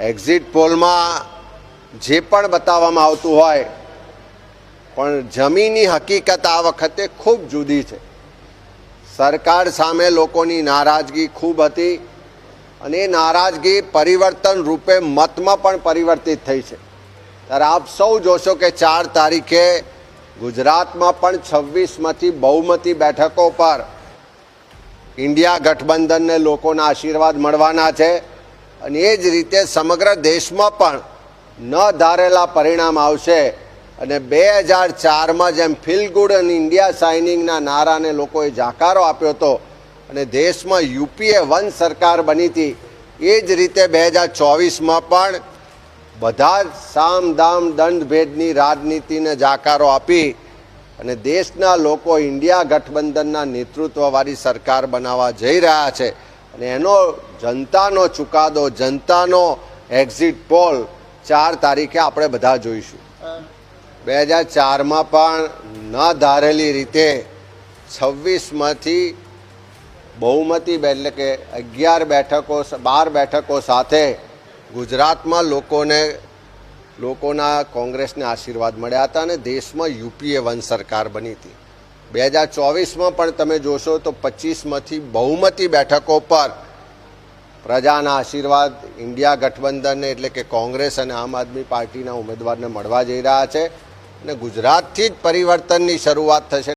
Exit પોલમાં જે પણ બતાવવામાં આવતું હોય, પણ જમીની હકીકત આ વખતે ખૂબ જુદી છે. સરકાર સામે લોકોની નારાજગી ખૂબ હતી અને એ નારાજગી પરિવર્તન રૂપે મતમાં પણ પરિવર્તિત થઈ છે. ત્યારે આપ સૌ જોશો કે ચાર તારીખે ગુજરાતમાં પણ છવ્વીસમાંથી બહુમતી બેઠકો પર ઇન્ડિયા ગઠબંધનને લોકોના આશીર્વાદ મળવાના છે. અને એ જ રીતે સમગ્ર દેશમાં પણ ન ધારેલા પરિણામ આવશે. અને બે હજાર ચારમાં જેમ ફીલ ગુડ અને ઇન્ડિયા સાઇનિંગના નારાને લોકોએ જાકારો આપ્યો હતો અને દેશમાં યુપીએ વન સરકાર બની હતી, એ જ રીતે બે હજાર ચોવીસમાં પણ બધા જ સામ દામ દંડ ભેદની રાજનીતિને જાકારો આપી અને દેશના લોકો ઇન્ડિયા ગઠબંધનના નેતૃત્વવાળી સરકાર બનાવવા જઈ રહ્યા છે. અને એનો જનતાનો ચુકાદો, જનતાનો એક્ઝિટ પોલ ચાર તારીખે આપણે બધા જોઈશું. બે હજાર ચારમાં પણ ન ધારેલી રીતે છવ્વીસમાંથી બહુમતી એટલે કે અગિયાર બેઠકો બાર બેઠકો સાથે ગુજરાતમાં લોકોને, લોકોના કોંગ્રેસને આશીર્વાદ મળ્યા હતા અને દેશમાં યુપીએ વન સરકાર બની હતી. બે હજાર ચોવીસમાં પણ તમે જોશો તો પચીસમાંથી બહુમતી બેઠકો પર પ્રજાના આશીર્વાદ, ઇન્ડિયા ગઠબંધનને એટલે કે કોંગ્રેસ અને આમ આદમી પાર્ટીના ઉમેદવારને મળવા જઈ રહ્યા છે. અને ગુજરાતથી જ પરિવર્તનની શરૂઆત થશે.